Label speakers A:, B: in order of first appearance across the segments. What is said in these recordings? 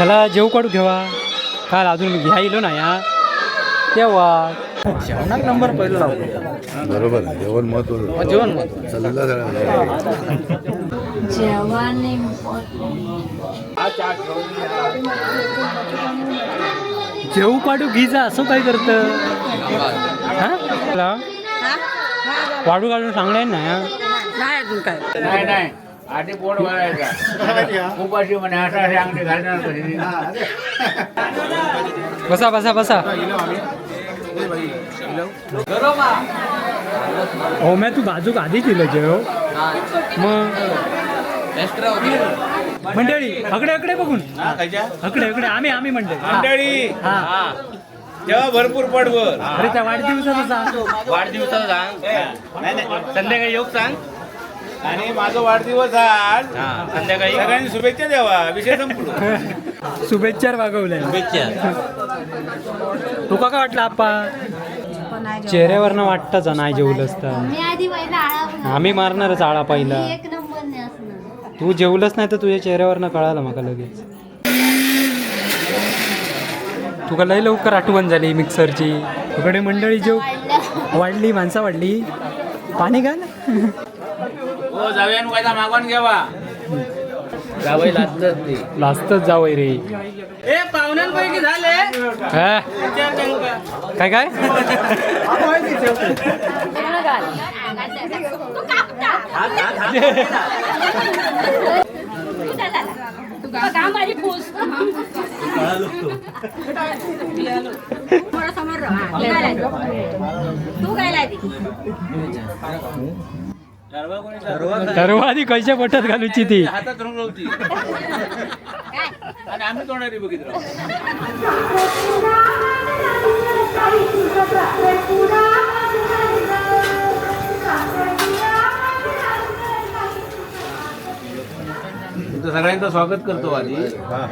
A: चला जेव काढू घेवा काल अजून घ्यायलो ना या तेव्हा.
B: जेवणात नंबर पहिला लावतो
C: बरोबर आहे जेवण महत्वाचं
B: जेवण
C: सल्ला
D: जेवण
A: जेव काढू घीजा असं काय करत? हा. वाढू काढून सांगणार ना.
B: नाही अजून काय.
E: नाही नाही. आधी पोट भरायचा. खूप अशी म्हणे असं असे अंगठी घालणार कधी
A: बसा बसा बसा. हो मॅ तू बाजूक आधी दिलं जेव मग? मंडळी अकडे अकडे बघून. अकडे अकडे आम्ही आम्ही मंडळी.
E: मंडळी.
A: हा.
E: तेव्हा भरपूर पडवर
A: अरे त्या वाढदिवसाचा सांग.
E: वाढदिवसाला सांग. संध्याकाळी योग सांग. आणि माझा वाढदिवस आज संध्याकाळी. सगळ्यांनी शुभेच्छा द्यावा. विषय संपलो.
A: शुभेच्छा वागवल्या.
E: शुभेच्छा.
A: तुका काय वाटलं आप्पा? चेहऱ्यावरनं वाटतच नाही जेवलंस तर आम्ही मारणारच आळा पहिला. तू जेवलंच नाही तर तुझ्या चेहऱ्यावरनं कळालं मला लगेच. तुका लय लवकर आठवण झाली मिक्सरची. तुकडे मंडळी जेव वाढली माणसं वाढली. पाणी घाल.
E: हो जाऊया काय मागवून घ्यावा जावई लागतात ते
A: लाजतच रे
B: ए पाहुण्यांपैकी झाले
A: हा? काय काय.
D: हा. तू काय लादी? लादी?
A: सर्वाधी कशा पोटात घालूची ती.
E: हातात रंगवती आणि आम्ही तोंडारी बघितलं. इथं सगळ्यांचं स्वागत करतो आधी.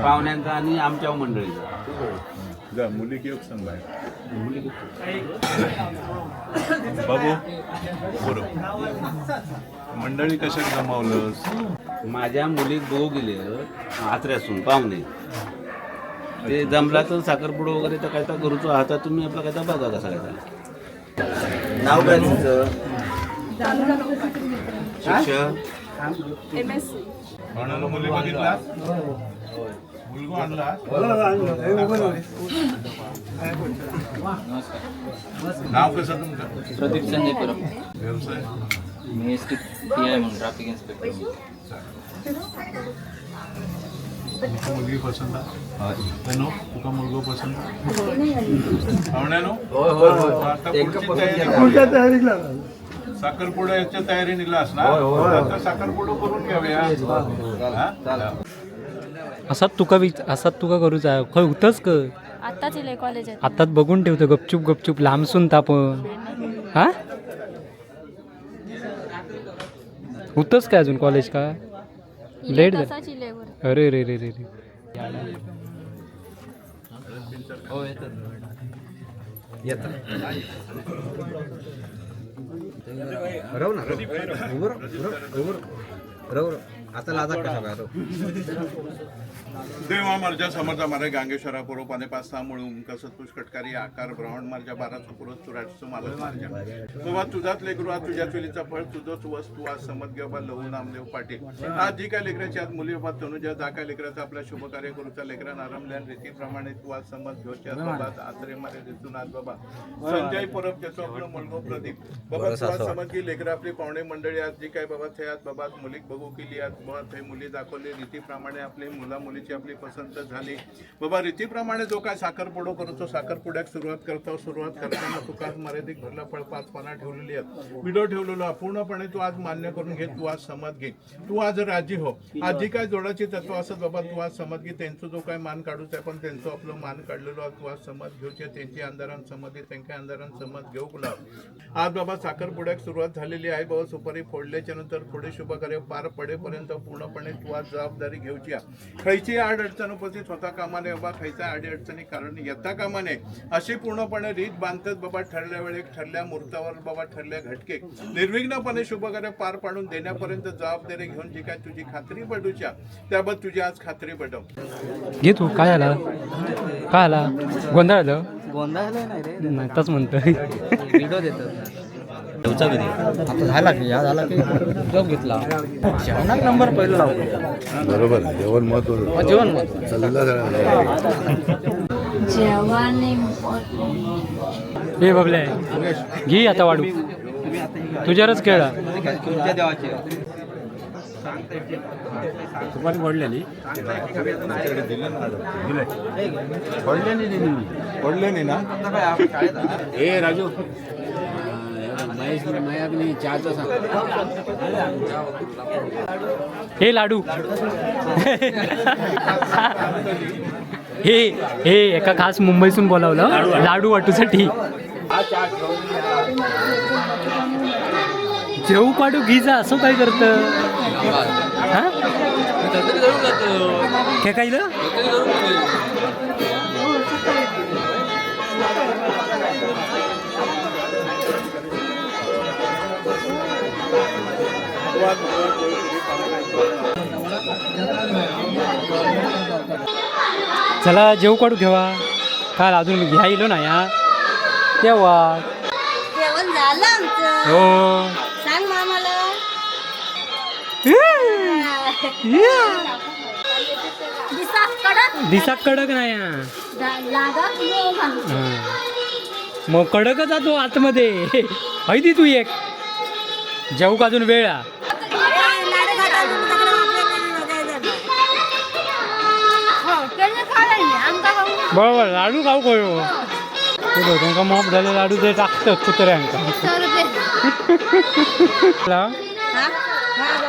E: पाहुण्यांचं आणि आमच्या मंडळीचं.
C: जा मुली की बाबू बरोबर मंडळी कशात जमावलंस
E: माझ्या मुलीत भाऊ गेले आचऱ्यासून पाहुणे. ते जमला तर साखरपुडं वगैरे तर काय तर करूचो हातात तुम्ही आपला काय तर बघा कसा काय नाव काय तुमचं? शिक्षण
C: मुली बघितला नाव कसं तुमचं?
F: प्रदीप संजय परब
C: व्यवसाय?
F: मी एस टी पी आय म्हणून ट्रॅफिक इन्स्पेक्टर
C: मुलगी पसंत आहे? नो तुका मुलगो पसंत पाहुण्यानो तयारी साखरपुड्याच्या तयारीला ना? आता साखरपुडा करून घेऊया हा?
A: असाच तुका विच असाच तुका करूचा खंय होतच क?
D: आत्ताच इले कॉलेजात
A: आताच बघून ठेवतो गपचूप गपचूप. लांबसून तापण हा? होतच काय अजून कॉलेज का? लेट झालं. अरे रे रे रे रे.
F: हो
B: रव ना रव उभं रव, रव, उभं रव. रव रव. आता लाजा कशा काय
C: देवा मर्जा समर्थ मारे गांगेश्वरा पूर्व पाने पाच सहा मुळून कसतपुष कटकारी आकार ब्राह्मण मार्जा बारा चुकुरत चुराटसो मालक मार्जा. बाबा तुझाच लेकरू आज तुझ्या चुलीचा फळ तुझंच वस्तू आज समज घ्या बा लहू नामदेव पाटील आज जी काय लेकराची आज मुली बाबा तनुजा जा काय लेकराचा आपला शुभ कार्य करूचा लेकरा नारमल्यान रीतीप्रमाणे तू आज समज घेऊच्या बाबा आश्रय मारे दिसून आज बाबा. संजय परब ज्याचं आपलं मुलगो प्रदीप. बाबा तू आज समज की लेकरं आपली पाहुणे मंडळी आज जी काय बाबा थे आज बाबा मुलीक बघू केली आज बाबा काही मुली दाखवली रीतीप्रमाणे आपली मुला मुलीची आपली पसंत झाली. बाबा रीतीप्रमाणे जो काय साखरपुडो करतो साखरपुड्याक सुरुवात करतो सुरुवात करताना तुका मर्यादिक भरला फळ पाच पाना ठेवलेली आहेत. व्हिडिओ ठेवलेलो पूर्णपणे तू आज मान्य करून घे तू आज समज घे. तू आज राजी हो. आज जी काय जोडाची तत्व असत बाबा तू आज समज घे. त्यांचं जो काय मान काढूच आहे पण त्यांचं आपलं मान काढलेलो आहे. तू आज समज घेऊचे त्यांची अंधारान समज त्यांच्या अंधारान समज घेऊ लाव आज बाबा साखरपुड्याक सुरुवात झालेली आहे. बाबा सुपारी फोडल्याच्या नंतर थोडे शुभ कार्य पार पडेपर्यंत पर्यंत पूर्णपणे तू आज जबाबदारी घेवची हा. खयची आड अडचण उपस्थित होता कामा नये बाबा खयच्या आडी अडचणी कारण येता कामा नये अशी पूर्णपणे रीत बांधतात बाबा ठरल्या वेळेक ठरल्या मुहूर्तावर बाबा ठरल्या घटकेक. निर्विघ्नपणे शुभकार्य पार पाडून देण्यापर्यंत जबाबदारी घेऊन जी काय तुझी खात्री पडूच्या त्याबद्दल तुझी आज खात्री पडव
A: घे तू काय आला? काय आला? गोंधळ आलं?
B: गोंधळ नाही रे
A: तच म्हणतोय.
B: व्हिडिओ देतात आता झाला की या झाला की. जॉब घेतला. जेवणात नंबर पहिला लावतो
G: बरोबर जेवण महत्वाचं
B: जेवण
D: जेवण
A: हे बघले. घे आता वाढू. तुझ्यावरच खेळा.
B: तुमच्या देवाचे.
A: दुपारी पडलेली.
G: पडले नाही ना?
B: ए राजू. महेश मयाग्नी चहाचं सांग.
A: हे लाडू. हे हे एका खास मुंबईतून बोलावलं. लाडू वाटूसाठी. जेऊ काढू घीजा असं काय करत? हे? काय चला जेऊ काढू घेवा काल अजून घ्यायलो ना या तेव्हा
D: जेवण झालं आमचं.
A: हो.
D: सांग मामाला. कडक.
A: नाही हा.
D: लागत.
A: मग कडकच जातो आतमध्ये. हैदी तू एक. जेऊ का अजून वेळ? हा. बरोबर लाडू खाऊ कळो तुमका मॉप झाले लाडू ते टाकतात कुत्र्यांका? ला,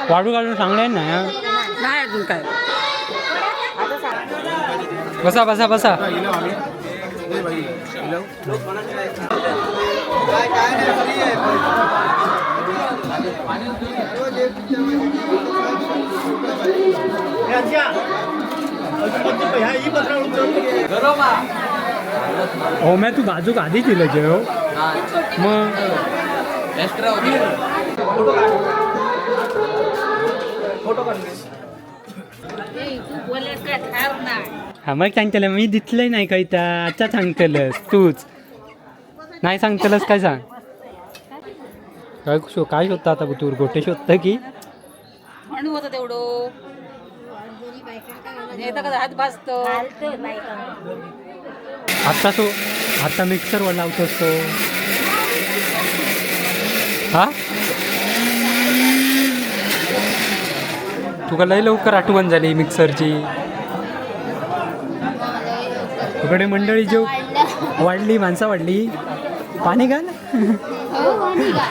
A: वाडू काढून सांगले ना.
D: नाही अजून काय.
A: बसा बसा बसा. हो मॅ तू बाजूक आधी दिलं जेव. मग.
D: काय
A: हा मग सांगतलं मी दितलंय नाही काय त्या आता सांगतलंस तूच. नाही सांगतलंस काय सांग? काय शो काय शोधता आता तू? गोटे शोधतं की?
H: तेवढं. हात भाजतो
A: आता तो आता मिक्सरवर लावतोस तो. हा? तुका लय लवकर आठवण झाली मिक्सरची तुकडे मंडळी जेव वाढली माणसं वाढली. पाणी घाल.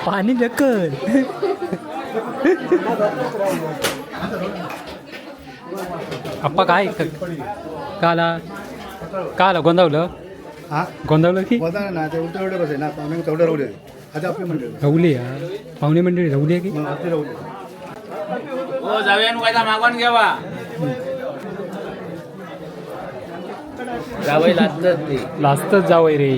A: पाणी ढकल अप्पा काय? काला काला गोंदावलं?
G: हा?
A: गोंदावलं की?
G: बघा ना ते उलटे उलटे बसे ना पाहुणे तेवढे दे आता आपली मंडळी
A: रवली. हा. पाहुणे मंडळी रवली आहे की?
G: मग आपली दे
E: हो जाऊया घ्यावा जावई ते.
A: लाजतच जावय रे.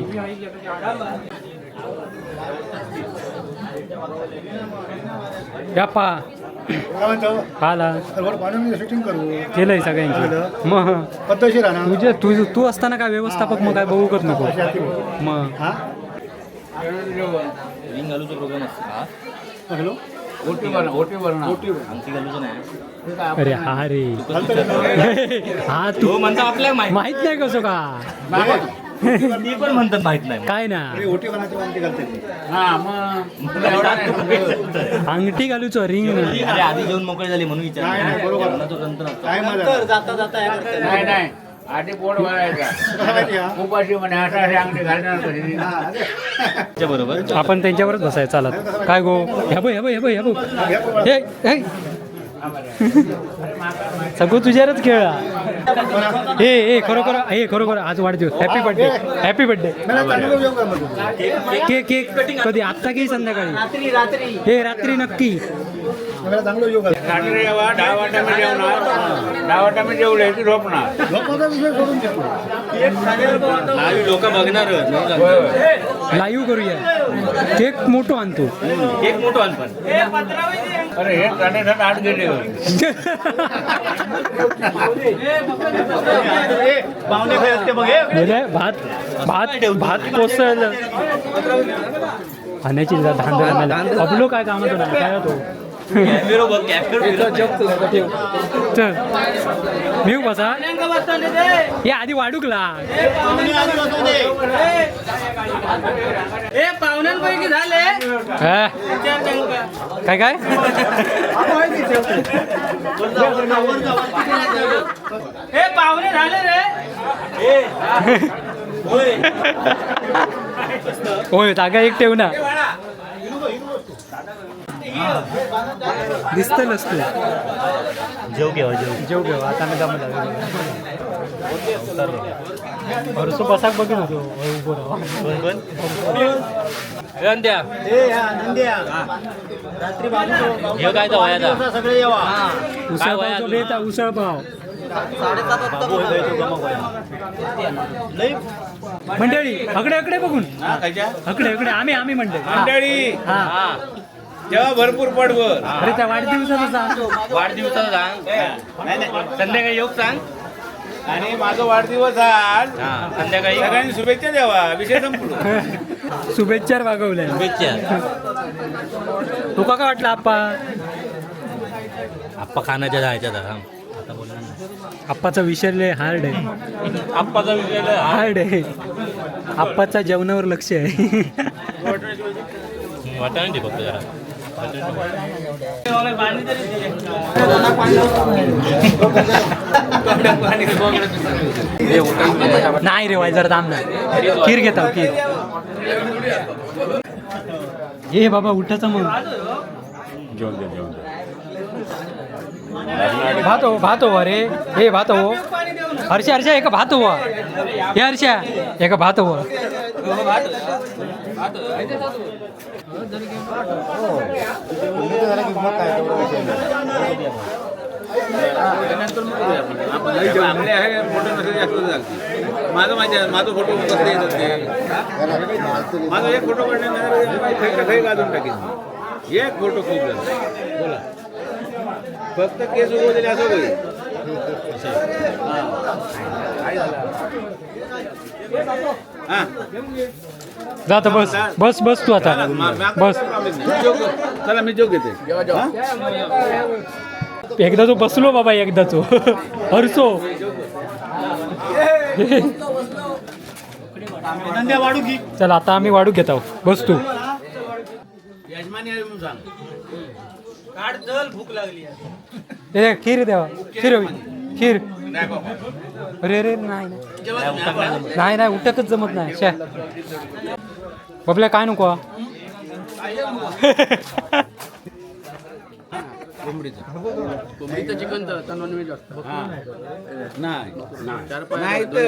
A: याप्पा
G: काय शूटिंग करू
A: केलंय सगळ्यांची. मग.
G: पद्धतशीर ना
A: तुझे तू तू असताना काय व्यवस्थापक मग काय बघू करत नको. मग.
F: रिंग घालूचा प्रोग्राम असतो का
G: हॅलो
A: अरे हा रे. हा तू
F: म्हणता आपल्याला माहिती.
A: माहीत नाही कसं का?
F: ती पण म्हणतात माहीत नाही.
A: काय ना?
G: अरे ओटी बनायची वांती घालते ती.
E: हा मग
A: अंगठी घालूचो रिंग
F: अरे आधी जेवण मोकळी झाली म्हणून विचार
G: नाही, नाही, बरोबर.
F: तंत्र असतं.
G: काय माझा
E: नाही. नाही आधी पोट भरायचा.
G: कसं माहिती हा?
E: उपाशी म्हणे असा असे अंगठी घालणार कधी
G: हा, अरे.
F: त्याच्या बरोबर
A: आपण त्यांच्यावरच बसायचं चालत काय गो? ह्या बघ ह्या बघ ह्या बघ ह्या बघ. हे हे. सगळं तुझ्यावरच खेळा हे. हे खरोखर हे खरोखर आज वाढदिवस. Happy birthday happy birthday. Cake cake कधी आत्ता की संध्याकाळी? हे रात्री नक्की.
G: त्यावेळेला चांगलं योग आला.
E: रात्री जेव्हा दहा वाटा मी जेवणार. दहा वाटा मी जेवले की झोपणार.
G: झोपाचा विषय सोडून देतो.
F: लोक बघणार
A: लाईव्ह करूया. केक मोठो आणतो.
F: एक मोठं अनपण
E: अरे हे साडेसात आठ गेले
F: पाहुणे काय असते बघ हे
A: गेले भात भात भात कोसळलं. खाण्याची धांदल अबलो काय कामात नाही काय तो
F: कॅमेरो बघ कॅमेरो
A: चल. मी बसा हे आधी वाढूकला
H: पाहुण्यांपैकी झाले?
A: काय काय
H: हे. पाहुणे झाले रे
A: होय तागा एक ठेव ना. दिसत नसतो
F: जेव घेवा जेव.
A: जेव घेऊ आता मी दम भरसो बसाक बघीन होतो उभो
F: द्या हे काय वयाचा?
G: सगळे येवा.
A: उसळ पाव मंडळी अकडे अकडे बघून. अकडे अकडे आम्ही आम्ही मंडळी.
E: मंडळी.
A: हा.
E: तेव्हा भरपूर पडवर
A: अरे त्या वाढदिवसाचा सांग.
F: वाढदिवसाचा सांग. संध्याकाळी योग सांग.
E: आणि माझा वाढदिवस आज
F: हा संध्याकाळी
E: सगळ्यांनी शुभेच्छा द्यावा. विषय संपलो.
A: शुभेच्छा मागवल्या
F: शुभेच्छा.
A: तुका काय वाटलं आप्पा?
F: आप्पा खाण्याच्या जायच्या आता. आता बोलणार नाही.
A: आप्पाचा विषय हार्ड आहे.
F: आप्पाचा विषय
A: हार्ड आहे. आप्पाच्या जेवणावर लक्ष आहे.
F: वाटा नाही फक्त जरा.
A: नाही रे वाय जरा थांब ना. खीर घेता खीर. ये बाबा उठायचं मग. भात हो भात हो अरे. हे भात हो. हर्षा हर्षा एका भात हो. हे हर्षा एका भात हो.
E: आपले आहे फोटो नसेल जास्त चालते माझं माझ्या आहे माझा फोटो कसं येतात ते माझा एक फोटो काढण्यात काही काढून टाकेल एक फोटो खूप झाला बोला फक्त केस उभं दिले असं होईल झालं
A: जात बस. बस बस तू आता. बस.
E: चला मी जोक घेते.
A: एकदा तो बसलो बाबा एकदा तो. हरसो. चल आता आम्ही वाढू घेत आहोत. बस तू. खीर द्यावा खीर खीर. अरे रे नाही नाही. नाही नाही उठकच जमत नाही. शा. बबल्या काय नको? हा?
E: नाही नाही. तर.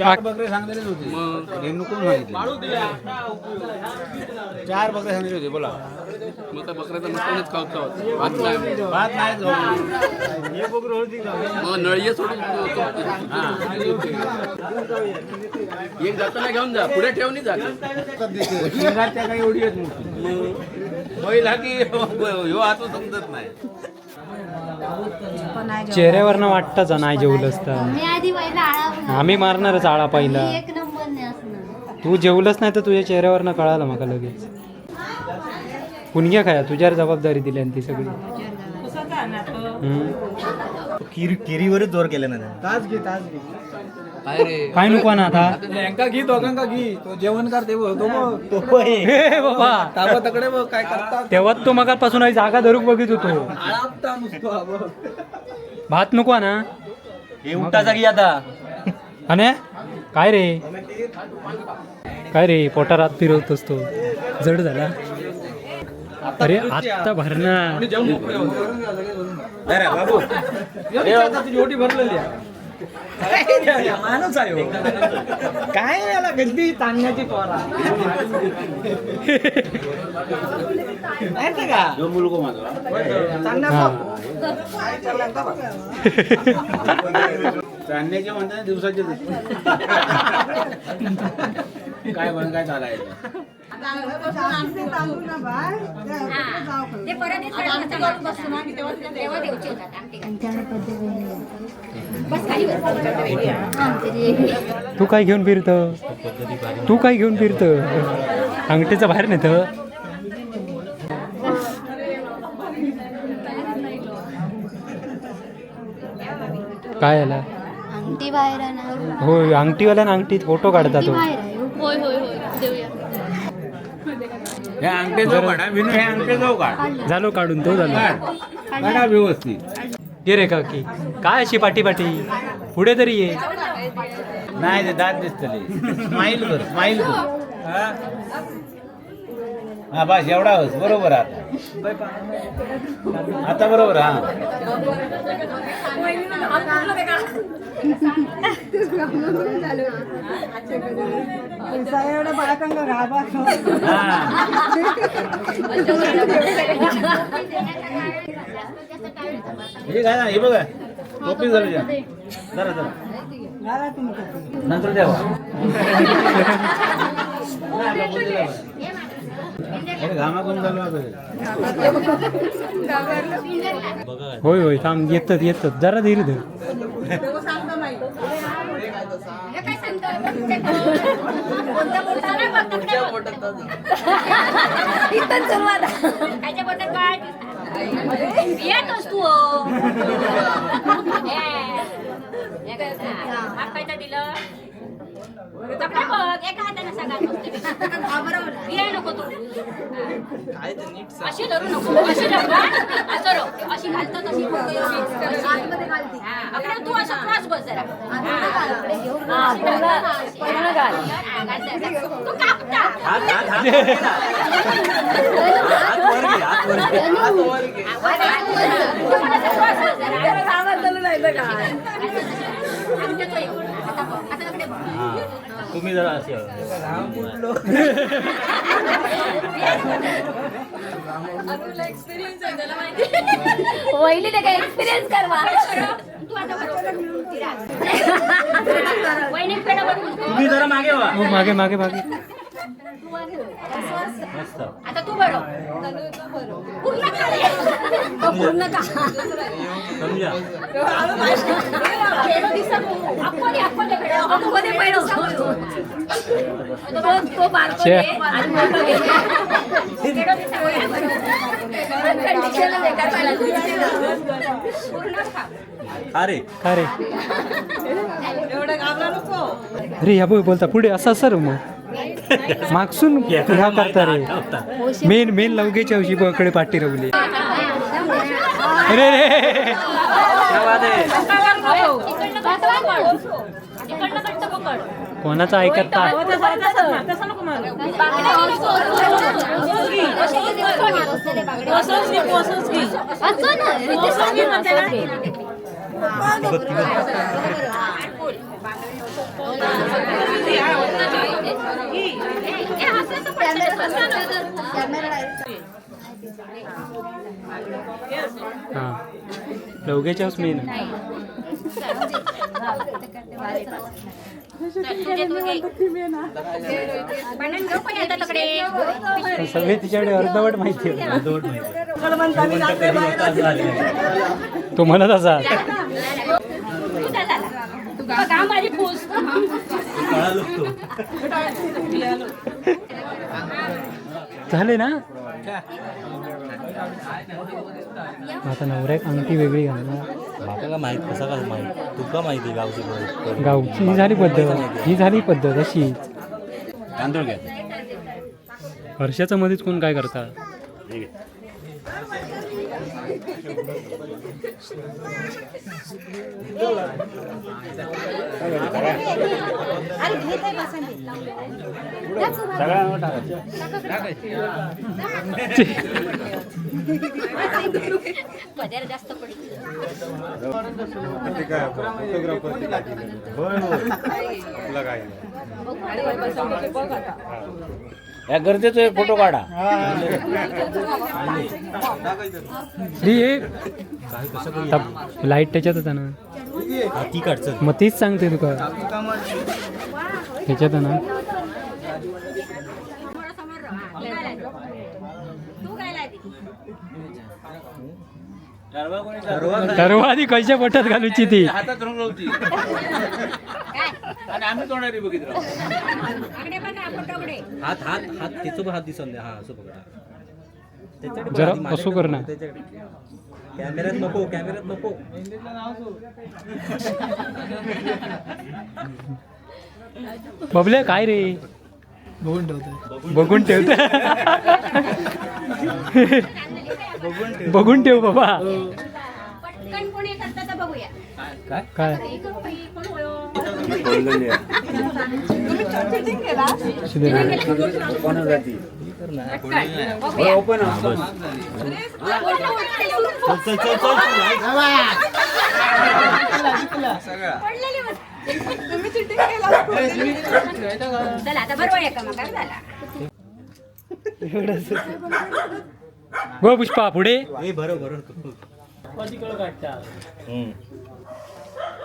E: चार बकरे सांगलेलेच होते. नको सांगितले? चार बकरे सांगितले होते बोला.
I: मग बकऱ्याचा मटणच खावतो भात नाही.
E: भात नाही खाऊ.
I: मग नळीये सोडून एक जाताना घेऊन जा पुढे ठेवून जा.
E: काही एवढी आहेत बैल हा की ह्यो हात समजत नाही.
A: चेहऱ्यावरनं वाटतच नाही जेवलंच तर आम्ही मारणारच आळा पहिला.
D: एक नंबर नाही असणार.
A: तू जेवलंच नाही तर तुझ्या चेहऱ्यावरनं कळालं मला लगेच. पुणग्या खाया तुझ्यावर जबाबदारी दिली आणि ती सगळी.
F: किरी किरीवरच जोर केला ना
G: तास घे तास घे.
I: काय रे?
A: काय नको ना आता.
G: यांका घे दोघांका घे. तो जेवण करते बघ तो बघ.
F: हो,
A: हे बाबा.
G: ताबा तकडे बघ काय करतात
A: तेव्हा तो मगापासून आई जागा धरूक बघित होतो.
G: आळापता नुसतो हा बघ.
A: भात नको ना
F: हे उठाचा की आता?
A: आणि काय रे? काय रे पोटारात फिरवत असतो जड झाला. अरे आत्ता भरणार.
G: तुझी ओटी भरलेली
B: माणूस आहे. काय याला गद्दी ताणण्याची पोरा माहिती का?
E: जो मुलगा माझा. चालण्याचे म्हणतात दिवसाचे काय म्हण काय चालायचं.
D: ते परत येत नाही. तेव्हा देऊचे होतात आमटे बस खाली बस.
A: तू काय घेऊन फिरत? तू काय घेऊन फिरत? अंगठीचं बाहेर नेत? काय आला?
J: अंगठी बाहेर आणा
A: होय अंगठीवाल्या अंगठीत फोटो काढता तो.
J: बाहेर आहे होय होय होय देऊया
E: हे अंगठे जाऊ काढा विनू हे अंगठे जाऊ काढ.
A: झालो काढून तो झाला.
E: काढा. व्यवस्थित.
A: ये रे काकी काय अशी पाठी पाठी पुढे तरी ये.
E: नाही ते दात दिसतले. स्माईल कर स्माईल कर. हा? बस एवढा होस बरोबर आता. आता बरोबर हा. हे. काय ना हे बघा टोपी झाली जरा जरा. नंतर द्यावा अरे घामाघूम झालो आता.
A: होय होय थांब येतात येतात. जरा धीर धर.
D: हे. तू काय? पायचं दिलं. बघ एका हाताने सगळ्यात ये नको तू अशी धरू नको. अशी धरू हा? असं रो. अशी घालतो तशी. हा, अकडे तू असं क्रॉस बस जरा. हा, घाल. पूर्ण घाल. हा, घाल. तू कापता. तू पण असं cross बस जरा. आमच्या तो एक. बघ.
F: तुम्ही जरा असे
D: वहिनीने काय एक्सपिरियन्स करवा? तू आता बरोबर. वहिनीकडे बघून तू.
F: तुम्ही जरा मागे व्हा.
A: हो मागे मागे मागे.
D: आता तू बरो पूर्ण. पूर्ण का
F: समजा
D: खेळ दिसत अप्पा दे, अप्पा दे खेळ. अप्पा दे पहिलं. तो- तो बारको
A: छे.
D: दे आणि मोठं दे. खेळ दिसत कंडिशन बेकार पाहिलं. पूर्ण खा.
F: अरे
A: का रे अरे या बोल बोलता पुढे असं सर मग मागसून ह्या करता रे मेन मेन लवगेच्या औषधी बकडे पाठी रवली अरे रे
D: इकडनं कट्ट पकड. इकडनं कट्ट पकड.
A: कोणाचं ऐकत हा. लवगेच्या मेन सगळे तिच्याकडे अर्धवट माहिती आहे. तो म्हणत असा. झाले ना? आता नवऱ्याक अंगठी वेगळी घालणार.
F: माका का माहीत कसा काय माहीत? तुका माहिती गावची.
A: गावची ही झाली पद्धत. ही झाली पद्धत अशी.
E: तांदूळ घ्या.
A: वर्षाच्या मध्येच कोण काय करता?
E: टाकायचं.
D: जास्त
F: या गरजेचं एक फोटो काढा.
A: हे लाइट त्याच्यात होता ना.
F: ती काढचं
A: मग तेच सांगते तुका. त्याच्यात आहे ना
D: थोडा समोर राहा. तू काय लायती?
A: ठरवा आधी कशा पोटात घालूची ती?
E: हातात रंगवती
D: काय
E: आणि आम्ही तोंडारी बघित राहू
D: आकडे बघा फोटोकडे
F: हात हात हात त्याचं पण हात दिसन हा असं बघा.
A: जरा असू कर ना.
F: कॅमेऱ्यात नको कॅमेऱ्यात नको.
A: बबले काय रे? बघून ठेवतो बघून ठेवत बघून ठेव बाबा.
D: पटकन कोणी करता तर बघूया.
A: काय.
F: चल चल चल
D: पडलेली बस. चला आता बरोबर आहे का मग? काय झाला?
A: गो पुष्पा पुढे.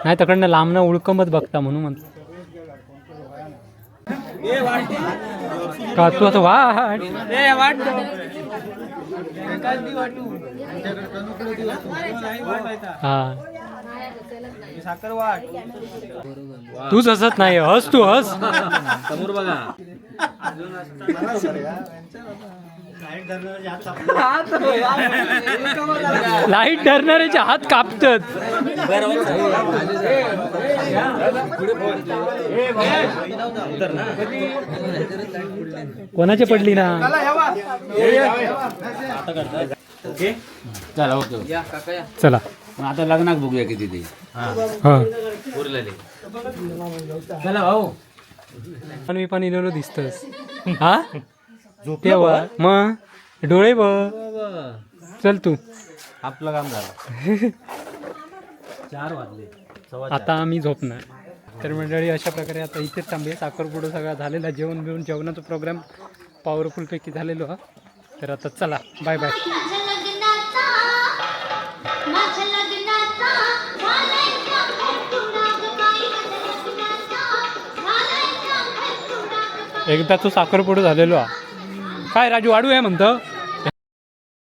A: नाही तकडनं लांबनं उळकमत बघता म्हणून म्हणतो का तू आता वाट. हा. तूच हसत नाही हस तू हस.
F: समोर बघा.
A: लाइट धरणाऱ्याचे हात कापतात. कोणाची पडली ना?
E: चला ओके.
A: चला.
E: मग आता लग्नात बघूया किती ते.
A: हा.
E: उरलेले.
A: चला भाऊ. पण मी पण इलेलो दिसतस हा? तेव्हा? मग? डोळे ब चल तू.
F: आपलं काम झालं. चार वाजले. सव्वा चार.
A: आता आम्ही झोपणार. तर मंडळी अशा प्रकारे आता इथेच थांबूया. साखरपुडं सगळा झालेला. जेवण बिवून जेवणाचा प्रोग्राम पॉवरफुल पैकी झालेलो हा. तर आता चला. बाय बाय एकदा तू साखरपुडं झालेलो हा काय राजू वाढू आहे म्हणतं?